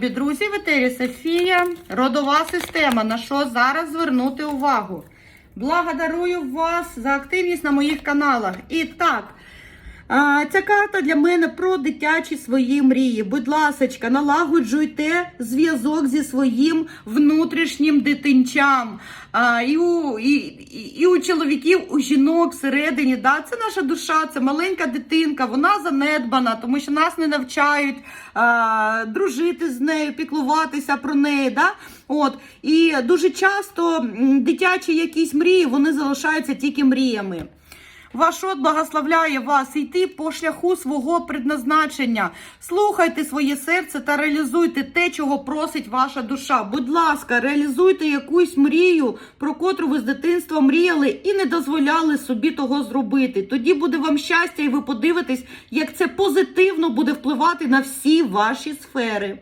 Друзі, в етері Софія, родова система. На що зараз звернути увагу? Благодарую вас за активність на моїх каналах. І так, ця карта для мене про дитячі свої мрії. Будь ласочка, налагоджуйте зв'язок зі своїм внутрішнім дитинчам. І, і у чоловіків, у жінок всередині. Да? Це наша душа, це маленька дитинка, вона занедбана, тому що нас не навчають а, дружити з нею, піклуватися про неї. Да? От. І дуже часто дитячі якісь мрії вони залишаються тільки мріями. Ваш род благословляє вас йти по шляху свого предназначення. Слухайте своє серце та реалізуйте те, чого просить ваша душа. Будь ласка, реалізуйте якусь мрію, про котру ви з дитинства мріяли і не дозволяли собі того зробити. Тоді буде вам щастя, і ви подивитесь, як це позитивно буде впливати на всі ваші сфери.